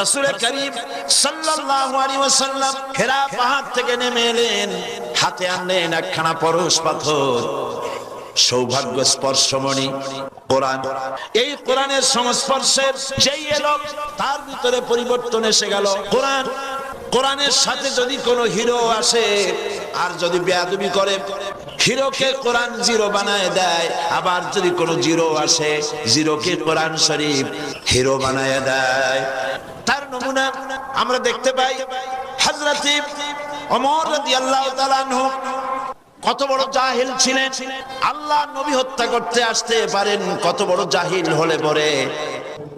রাসূল করিম ওয়াসাল্লাম হেরা পাহাড় থেকে নেমে এলেন। হাতে আনলেন একখানা পরশ পাথর। সৌভাগ্য স্পর্শমণি কোরআন। এই কোরআনের সংস্পর্শে যেই এলো তার ভিতরে পরিবর্তন এসে গেল। কোরআন, কোরআনের সাথে যদি কোনো হিরো আসে, আর যদি বেয়াদবি করে হিরোকে কোরআন জিরো বানায় দেয়, আবার যদি কোনো জিরো আসে, জিরোকে কোরআন শরীফ হিরো বানায় দেয়। তার নমুনা আমরা দেখতে পাই, হযরত ওমর রাদিয়াল্লাহু কত বড় জাহিল ছিলেন। আল্লাহ নবী হত্যা করতে আসতে পারেন, কত বড় জাহিল হলে পরে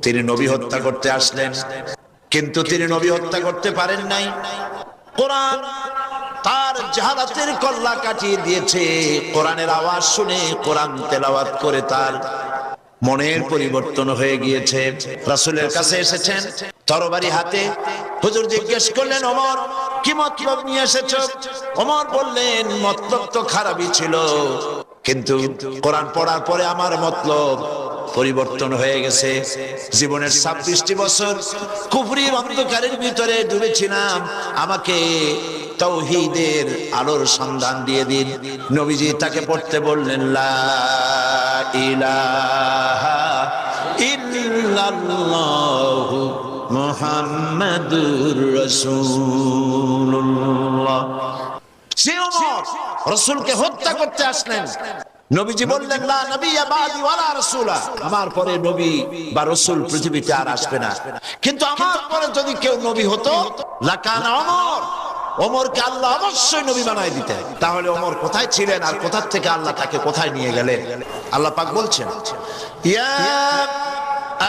তিনি নবী হত্যা করতে আসলেন। কিন্তু তিনি নবী হত্যা করতে পারেন নাই। কোরআন তার জাহালাতের কল্লা কাটিয়ে দিয়েছে। কোরআনের আওয়াজ শুনে কোরআন তেলাওয়াত করে তার মনের পরিবর্তন হয়ে গিয়েছে। রাসুলের কাছে এসেছেন, তরবারি হাতে। হুজুর জিজ্ঞেস করলেন, ওমর, কি মতলব নিয়ে এসেছ? অমর বললেন, মতলব তো খারাপই ছিল, কিন্তু কোরআন পড়ার পরে আমার মতলব পরিবর্তন হয়ে গেছে। জীবনের ছাব্বিশটি বছর কুফরির অন্ধকারের ভিতরে ডুবেছিলাম। আমাকে তৌহিদের আলোর সন্ধান দিয়ে দিন। নবীজি তাকে পড়তে বললেন, লা ইলাহা হত্যা আসলেন। নবীজি বললেন আমার পরে নবী বা রাসূল পৃথিবীতে আর আসবে না। কিন্তু আমার পরে যদি কেউ নবী হতো, লাকানা ওমর ওমরকে আল্লাহ অবশ্যই নবী বানায় দিতেন তাহলে ওমর কোথায় ছিলেন আর কোথা থেকে আল্লাহ তাকে কোথায় নিয়ে গেলেন আল্লাহ পাক বলছেন ইয়া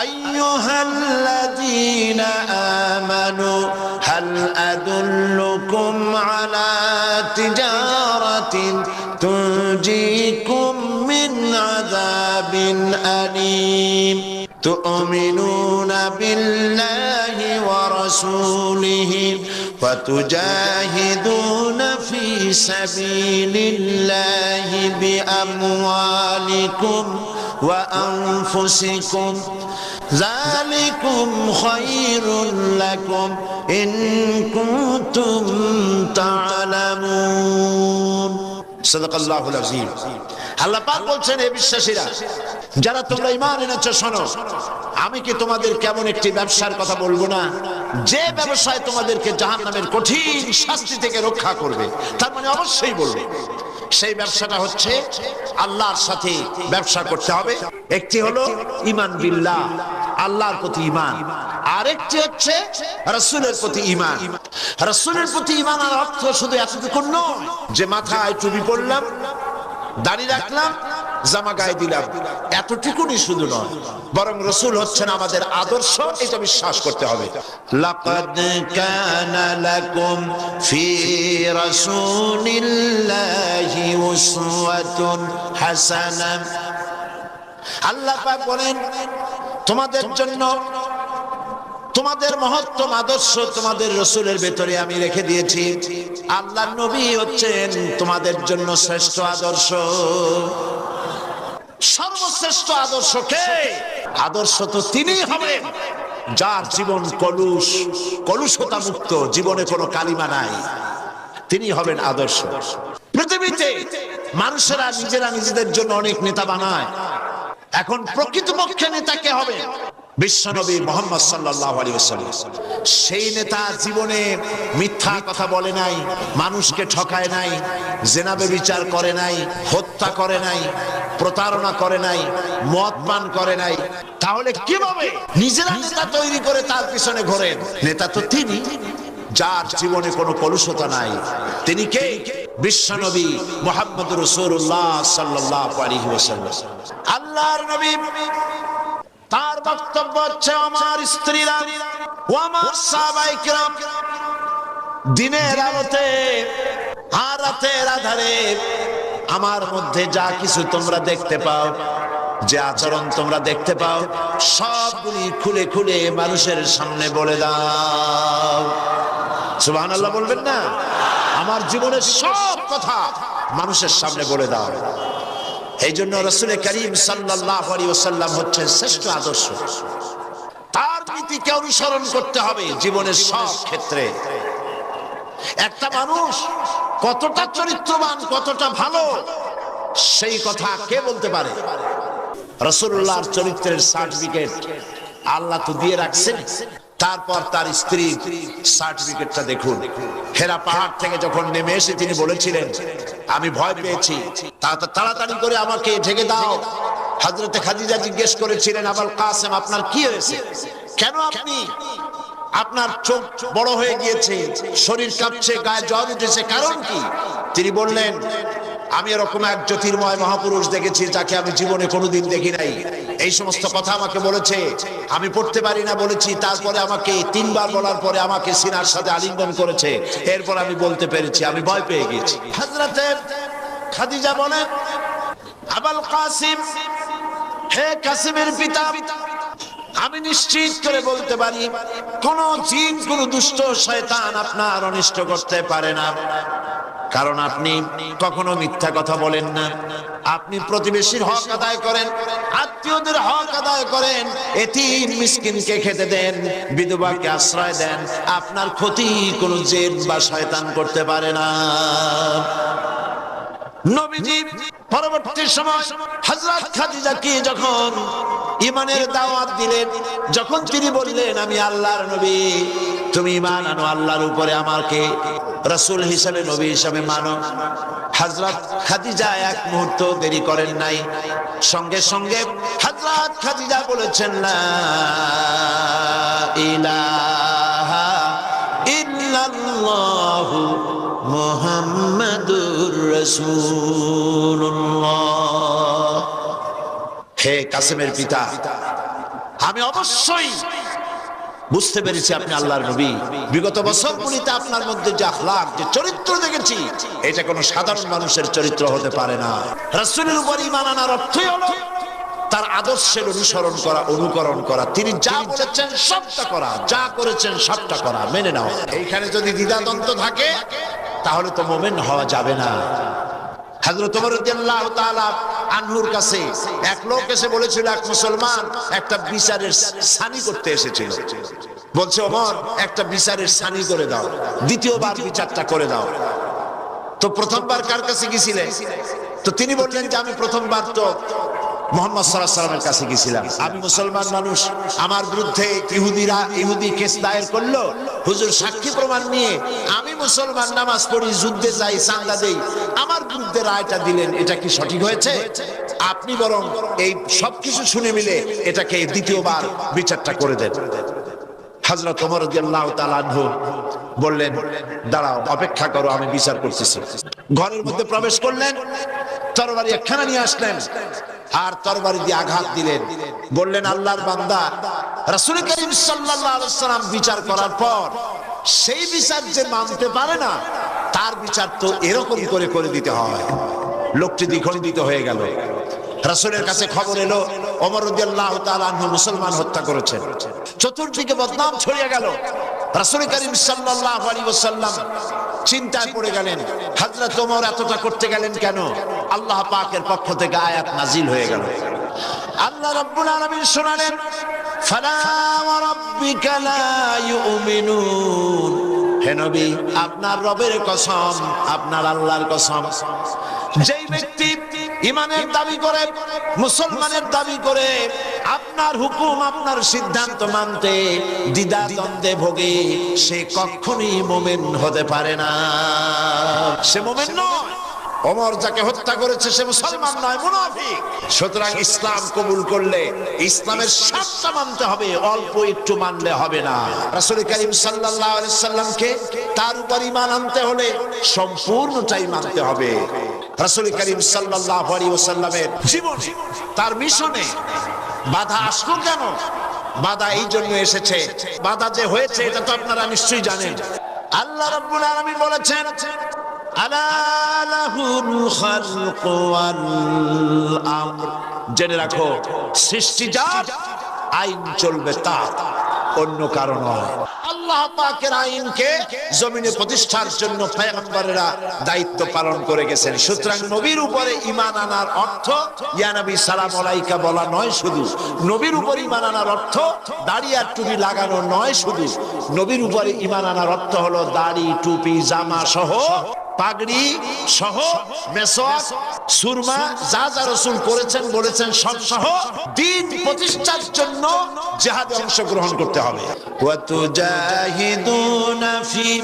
أيها الذين آمنوا هل أدلكم على تجارة تنجيكم من عذاب أليم تؤمنون بالله ورسوله وتجاهدون في سبيل الله بأموالكم وأنفسكم ذلكم خير لكم إن كنتم تعلمون সদকাল্লাহুল আজিম আল্লাহ পাক বলছেন এই বিশ্বাসীরা, যারা তোমরা ইমান এনেছো, শোনো, আমি কি তোমাদের কেমন একটি ব্যবসার কথা বলব না? যে ব্যবসায় তোমাদেরকে জাহান্নামের কঠিন শাস্তি থেকে রক্ষা করবে, তার মানে অবশ্যই বলবে, সেই ব্যবসাটা হচ্ছে আল্লাহর সাথে ব্যবসা করতে হবে। একটি হলো ইমান বিল্লাহ। আল্লাহর প্রতি ইমান আরেকটি হচ্ছে রসুলের প্রতি ইমান রসুলের প্রতি ইমান আর অর্থ শুধু এতটুকু নয় যে মাথায় টুপি পড়লাম দাড়ি রাখলাম জামা গায়ে দিলাম এতটুকুনি শুধু নয় বরং রসুল হচ্ছেন আমাদের আদর্শ এটা বিশ্বাস করতে হবে। লাকাদ কানা লাকুম ফি রাসূলিল্লাহি উসওয়াতুন হাসানা আল্লাহ পাক বলেন তোমাদের জন্য তোমাদের মহত্তম আদর্শ তোমাদের রসুলের ভেতরে আমি রেখে দিয়েছি। আল্লাহ নবী হচ্ছেন তোমাদের জন্য শ্রেষ্ঠ আদর্শ। সর্বশ্রেষ্ঠ আদর্শ কে? আদর্শ তো তিনি হবেন। যার জীবন কলুষ, কলুষতা মুক্ত, জীবনে কোনো কালিমা নাই। তিনি হবেন আদর্শ। পৃথিবীতে মানুষেরা নিজেরা নিজেদের জন্য অনেক নেতা বানায়। এখন প্রকৃতপক্ষে নেতা কে হবে? বিশ্বনবী মোহাম্মদ সাল্লাহ আলী সেই নেতা জীবনে মিথ্যা কথা বলে নাই, মানুষকে ঠকায় নাই, জেনাবে বিচার করে নাই, হত্যা করে নাই, প্রতারণা করে নাই, মদ পান করে নাই। তাহলে কীভাবে? নিজেরা নেতা তৈরি করে তার পিছনে ঘোরেন। নেতা তো তিনি। যার জীবনে কোনো কলুষতা নাই। তিনি কে? বিশ্বনবী মোহাম্মদ রসুল্লাহ সাল্লাহ আলী আল্লাহর নবী। তার বক্তব্য হচ্ছে, আমার স্ত্রীরা ও আমার সাহাবাইকরাম দিনের আলোতে আর রাতের আধারে আমার মধ্যে যা কিছু তোমরা দেখতে পাও, যে আচরণ তোমরা দেখতে পাও, সবগুলি খুলে খুলে মানুষের সামনে বলে দাও। সুবহান আল্লাহ বলবেন না। আমার জীবনের সব কথা মানুষের সামনে বলে দাও। এই জন্য রসুল করিম সাল্লাহ হচ্ছেন শ্রেষ্ঠ আদর্শ। তার নীতিকে অনুসরণ করতে হবে জীবনের সব ক্ষেত্রে। একটা মানুষ কতটা চরিত্রবান, কতটা ভালো, সেই কথা কে বলতে পারে? রসুল্লাহর চরিত্রের সার্টিফিকেট আল্লাহ তো দিয়ে রাখছেন। তারপর তার স্ত্রী সার্টিফিকেটটা দেখুন। হেরা পাহাড় থেকে যখন নেমে এসে তিনি বলেছিলেন, আমি ভয় পেয়েছি। তাড়াতাড়ি করে আমাকে ঢেকে দাও। হাজরতে খাদিজা জিজ্ঞেস করেছিলেন, আবাল কাসেম, আপনার কি হয়েছে? কেন আপনি আপনার চোখ বড় হয়ে গিয়েছে? শরীর কাঁপছে, গায়ে জ্বর উঠেছে, কারণ কি? তিনি বললেন আমি এরকম এক জ্যোতির্ময় মহাপুরুষ দেখেছি যাকে আমি জীবনে কোনোদিন দেখি নাই। এই সমস্ত কথা আমাকে বলেছে। আমি পড়তে পারি না বলেছি, তারপরে আমাকে তিনবার বলার পরে আমাকে সিনার সাথে আলিঙ্গন করেছে। এরপর আমি বলতে পেরেছি, আমি ভয় পেয়ে গেছি। খাদিজা বলে, আবাল কাসিম, হে কাসিমের পিতা, আমি নিশ্চিত করে বলতে পারি, কোন জিন, কোন দুষ্ট শয়তান আপনার অনিষ্ট করতে পারে না। কারণ আপনি কখনো মিথ্যা কথা বলেন না। আপনি প্রতিবেশীর হক আদায় করেন, আত্মীয়দের হক আদায় করেন, এতিম মিসকিনকে খেতে দেন, বিধবাকে আশ্রয় দেন, আপনার ক্ষতি কোন জেদ বা শয়তান করতে পারে না। যখন ইমানের দাওয়াত দিলেন, যখন তিনি বললেন, আমি আল্লাহর নবী। তুমি ইমান আনো, আল্লাহর উপরে আমাকে রাসূল হিসেবে, নবী হিসাবে মানো। হযরত খাদিজা এক মুহূর্ত দেরি করেন নাই। সঙ্গে সঙ্গে হযরত খাদিজা বলেছেন রাসূলুল্লাহ। হে কাসেমের পিতা, আমি অবশ্যই বুঝতে পেরেছি আপনি আল্লাহর নবী। বিগত বছরগুলিতে আপনার মধ্যে যে আখলাক যে চরিত্র দেখেছি এটা কোনো সাধারণ মানুষের চরিত্র হতে পারে না। রাসূলের উপর ঈমান আনার অর্থই হলো তার আদর্শের অনুসরণ করা অনুকরণ করা। তিনি যা বলেছেন সবটা করা যা করেছেন সবটা করা। মেনে নাও। এইখানে যদি দ্বিধাদ্বন্দ্ব থাকে তাহলে তো মোমেন হওয়া যাবে না। হযরত ওমর রাদিয়াল্লাহু তাআলা আনহুর কাছে। এক লোক এসে বলেছিল, এক মুসলমান একটা বিচারের সানি করতে এসেছিল। বলছে অমর একটা বিচারের সানি করে দাও। দ্বিতীয়বার বিচারটা করে দাও। তো প্রথমবার কার কাছে গেছিলে তো তিনি বললেন যে, আমি প্রথমবার তো সাক্ষী প্রমাণ নিয়ে আমি মুসলমান, নামাজ পড়ি, যুদ্ধে যাই, চান্দা দেই। আমার বিরুদ্ধে রায়টা দিলেন, এটা কি সঠিক হয়েছে? আপনি বরং এই সবকিছু শুনে মিলে এটাকে দ্বিতীয়বার বিচারটা করে দেন। হজরত বললেন, দাঁড়াও, অপেক্ষা করো, আমি বিচার করতেছি। ঘরের মধ্যে প্রবেশ করলেন, তরবারি একখানা নিয়ে আসলেন। আর তরবারি দিয়ে আঘাত দিলেন। বললেন, আল্লাহর বান্দা, রাসূল করিম সাল্লাম বিচার করার পর সেই বিচার যে মানতে পারে না, তার বিচার তো এরকম করে করে দিতে হয়। লোকটি দ্বিখণ্ডিত হয়ে গেল। রাসূলের কাছে খবর এলো আনহু মুসলমান হত্যা করেছেন। চতুর্দিকে বদনাম ছড়িয়ে গেল। রাসূল করিম সাল্লাল্লাহু আলাইহি ওয়াসাল্লাম চিন্তায় পড়ে গেলেন হযরত ওমর এতটা করতে গেলেন কেন? আল্লাহ পাকের পক্ষ থেকে আয়াত নাজিল হয়ে গেল। আল্লাহ রাব্বুল আলামিন শোনালেন আপনার রবের কসম, আপনার আল্লাহর কসম। যেই ব্যক্তি ইমানের দাবি করে, মুসলমানের দাবি করে, আপনার হুকুম, আপনার সিদ্ধান্ত মানতে দ্বিধা দ্বন্দ্বে ভোগে, সে কখনই মোমেন হতে পারে না। সে মোমেন নয়। ওমর যাকে হত্যা করেছে, সে মুসলমান নয়, মুনাফিক। সুতরাং ইসলাম কবুল করলে ইসলামের সবটা মানতে হবে, অল্প একটু মানলে হবে না। রাসূল করিম সাল্লামকে তার উপর ঈমান আনতে হলে সম্পূর্ণটাই মানতে হবে। রাসূল করিম সাল্লাল্লাহু আলাইহি ওয়াসাল্লামের জীবনে, তার মিশনে বাধা আসলো কেন? বাধা এই জন্য এসেছে। বাধা যে হয়েছে, এটা তো আপনারা নিশ্চয়ই জানেন। আল্লাহ রাব্বুল আলামিন বলেছেন জেনে রাখো, সৃষ্টি যার, আইন চলবে তার, অন্য কারণ নয়। আল্লাহ পাকের আইনকে জমিনে প্রতিষ্ঠার জন্য পয়গম্বরেরা দায়িত্ব পালন করে গেছেন। সুতরাং নবীর উপরে ঈমান আনার অর্থ, ইয়া নবী সালাম আলাইকা বলা নয় শুধু। নবীর উপর ঈমান আনার অর্থ, দাড়ি আর টুপি লাগানো নয় শুধু। নবীর উপরে ঈমান আনার অর্থ হলো দাড়ি, টুপি, জামা সহ পাগড়ি সহ মেসওয়াক সুরমা যা যা রসুল করেছেন বলেছেন সব সহ দিন প্রতিষ্ঠার জন্য জেহাদে অংশগ্রহণ করতে হবে وتجاهدون في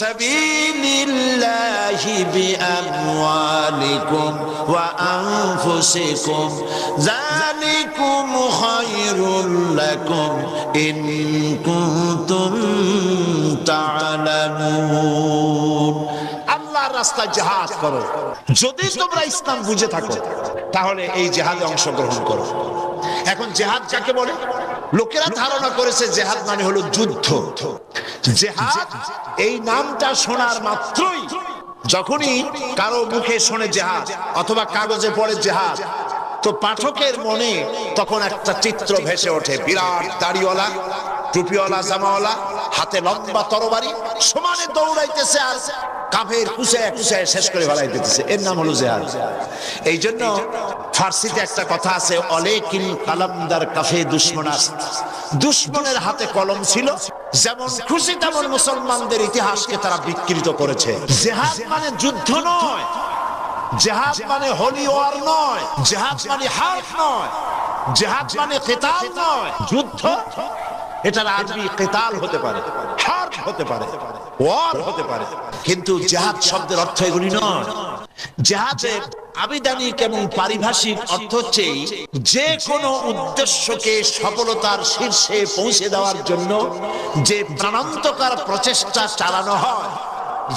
سبيل الله بأموالكم وأنفسكم ذلكم خير لكم إن كنتم تعلمون আল্লাহর রাস্তায় জেহাদ করো। যদি তোমরা ইসলাম বুঝে থাকো, তাহলে এই জেহাদে অংশগ্রহণ করো। এখন জেহাদ কাকে বলে? লোকেরা ধারণা করেছে জেহাদ মানে হলো যুদ্ধ। জেহাদ এই নামটা শোনার মাত্রই যখনই কারও মুখে শোনে জেহাদ অথবা কাগজে পড়ে জেহাদ তো পাঠকের মনে তখন একটা চিত্র ভেসে ওঠে, বিরাট দাড়িওয়ালা। টুপিওয়ালা জামাওয়ালা, হাতে লম্বা তরবারি, সমানে দৌড়াইতেছে আর কাফের শেষ করে ফেলাই দিতেছে। এর নাম হলো জেহাদ। এই জন্য ফার্সিতে একটা কথা আছে, অলেকিন কালামদার কাফে দুশ্মনের হাতে কলম ছিল, যেমন খুশি তেমন মুসলমানদের ইতিহাসকে তারা বিকৃত করেছে। জেহাদ মানে যুদ্ধ নয়, জেহাদ মানে হোলি ওয়ার নয়, জেহাদ মানে হাত নয়, জেহাদ মানে কেতাল নয়, যুদ্ধ এটার আরবি কেতাল হতে পারে হতে পারে, ওয়ার হতে পারে। কিন্তু জেহাদ শব্দের অর্থ এগুলি নয়। জেহাদের আবিধানিক এবং পারিভাষিক অর্থ হচ্ছে যে কোনো উদ্দেশ্যকে সফলতার শীর্ষে পৌঁছে দেওয়ার জন্য যে প্রাণান্তকার প্রচেষ্টা চালানো হয়।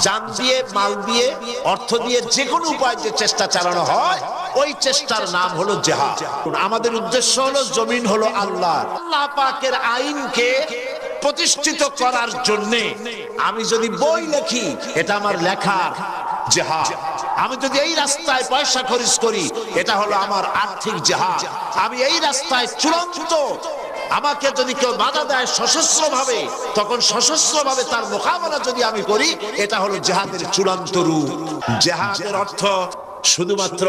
জান দিয়ে, মাল দিয়ে, অর্থ দিয়ে যে কোনো উপায় যে চেষ্টা চালানো হয়, ওই চেষ্টার নাম হলো জেহাদ। আমাদের উদ্দেশ্য হলো জমিন হলো আল্লাহ আল্লাহ পাকের আইনকে প্রতিষ্ঠিত করার জন্য আমি যদি বই লেখি, এটা আমার লেখার জেহাদ। আমি যদি এই রাস্তায় পয়সা খরচ করি, এটা হলো আমার আর্থিক জেহাদ। আমি এই রাস্তায় চূড়ান্ত আমাকে যদি কেউ বাধা দেয় সশস্ত্র ভাবে তখন সশস্ত্র ভাবে তার মোকাবেলা যদি আমি করি, এটা হলো জেহাদের চূড়ান্ত রূপ। জেহাদের অর্থ শুধুমাত্র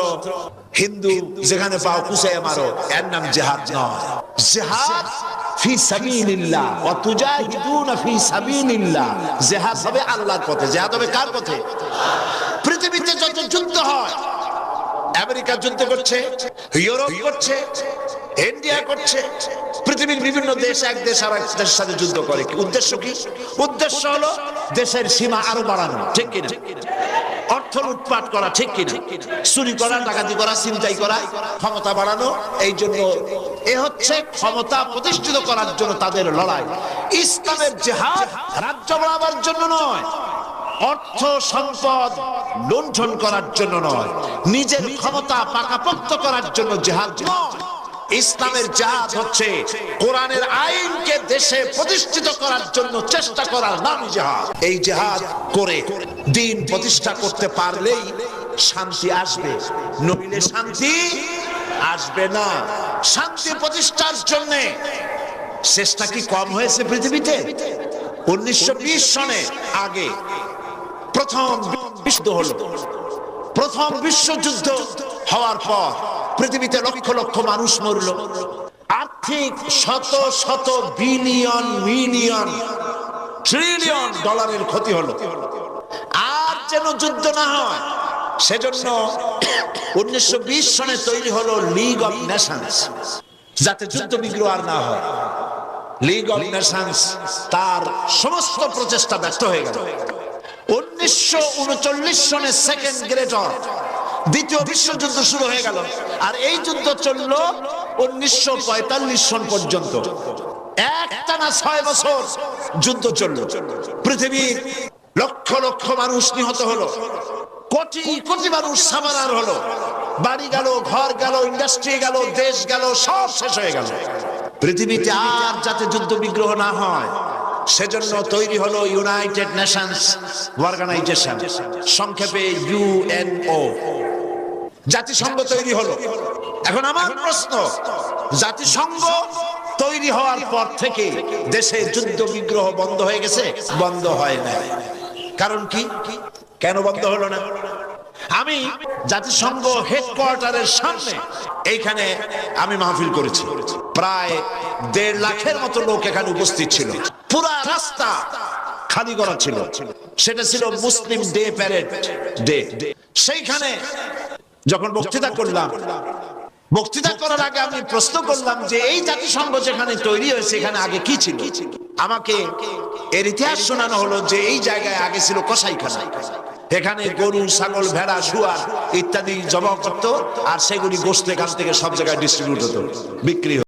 হিন্দু যেখানে পাও কুসাই মারো, এর নাম জেহাদ নয়। জেহাদ ফি সাবিলিল্লাহ, ওয়া তুজাহিদুনা ফি সাবিলিল্লাহ। হবে আল্লাহর পথে। জেহাদ হবে কার পথে? পৃথিবীতে যত যুদ্ধ হয়, আমেরিকা যুদ্ধ করছে, ইউরোপ করছে ইন্ডিয়া করছে। পৃথিবীর বিভিন্ন দেশ এক দেশ আর এক দেশের সাথে যুদ্ধ করে। উদ্দেশ্য কি? উদ্দেশ্য হলো দেশের সীমা আরও বাড়ানো। ঠিক কিনা? অর্থ লুটপাট করা, ঠিক কিনা? চুরি করা, ডাকাতি করা চিন্তাই করা, ক্ষমতা বাড়ানো, এই জন্য এ হচ্ছে ক্ষমতা প্রতিষ্ঠিত করার জন্য তাদের লড়াই। ইসলামের জেহাদ রাজ্য বাড়াবার জন্য নয়, অর্থ সম্পদ লুণ্ঠন করার জন্য নয়, নিজের ক্ষমতা পাকাপোক্ত করার জন্য জেহাদ নয়। ইসলামের জাহাজ হচ্ছে কোরআনের আইনকে দেশে প্রতিষ্ঠিত করার জন্য চেষ্টা করার নামই জাহাজ এই জাহাজ করে দিন প্রতিষ্ঠা করতে পারলেই শান্তি আসবে। নইলে শান্তি আসবে না। শান্তি প্রতিষ্ঠার জন্য চেষ্টা কি কম হয়েছে পৃথিবীতে? উনিশশো সনে আগে প্রথম বিশুদ্ধ হলো। প্রথম বিশ্বযুদ্ধ হওয়ার পর পৃথিবীতে লক্ষ লক্ষ মানুষ মরল। আর্থিক শত শত বিলিয়ন মিলিয়ন ট্রিলিয়ন ডলারের ক্ষতি হলো। আর যেন যুদ্ধ না হয়, সেজন্য উনিশশো সনে তৈরি হলো লিগ অফ নেশনস যাতে যুদ্ধ বিগ্রহ আর না হয়। লিগ অফ নেশনস তার সমস্ত প্রচেষ্টা ব্যর্থ হয়ে গেল। উনিশশো উনচল্লিশ সনে সেকেন্ড গ্রেটর দ্বিতীয় বিশ্বযুদ্ধ শুরু হয়ে গেল। আর এই যুদ্ধ চলল উনিশশো পঁয়তাল্লিশ সন পর্যন্ত। একটানা ছয় বছর যুদ্ধ চলল। পৃথিবীর লক্ষ লক্ষ মানুষ নিহত হলো। কোটি কোটি মানুষ সামানার হলো। বাড়ি গেল, ঘর গেল, ইন্ডাস্ট্রি গেল, দেশ গেল, সব শেষ হয়ে গেল। পৃথিবীতে আর যাতে যুদ্ধ বিগ্রহ না হয়, সেজন্য তৈরি হলো ইউনাইটেড নেশনস অর্গানাইজেশন। সংক্ষেপে ইউএনও জাতিসংঘ তৈরি হলো। এখন আমার প্রশ্ন জাতিসংঘ তৈরি হওয়ার পর থেকে দেশে যুদ্ধ বিগ্রহ বন্ধ হয়ে গেছে? বন্ধ হয় না কারণ কি? কেন বন্ধ হলো না? আমি জাতিসংঘ হেডকোয়ার্টারের সামনে এইখানে আমি মাহফিল করেছি। প্রায় দেড় লাখের মতো লোক এখানে উপস্থিত ছিল। পুরা রাস্তা খালি করা ছিল। সেটা ছিল মুসলিম ডে প্যারেড ডে। সেইখানে যখন বক্তৃতা করলাম বক্তৃতা করার আগে আমি প্রশ্ন করলাম যে এই জাতিসংঘ যেখানে তৈরি হয়েছে এখানে আগে কি ছিল? আমাকে এর ইতিহাস শোনানো হলো যে এই জায়গায় আগে ছিল কসাইখানা। এখানে গরু ছাগল ভেড়া শুয়ার ইত্যাদি জমা করতো আর সেগুলি গোস্ত এখান থেকে সব জায়গায় ডিস্ট্রিবিউট হতো বিক্রি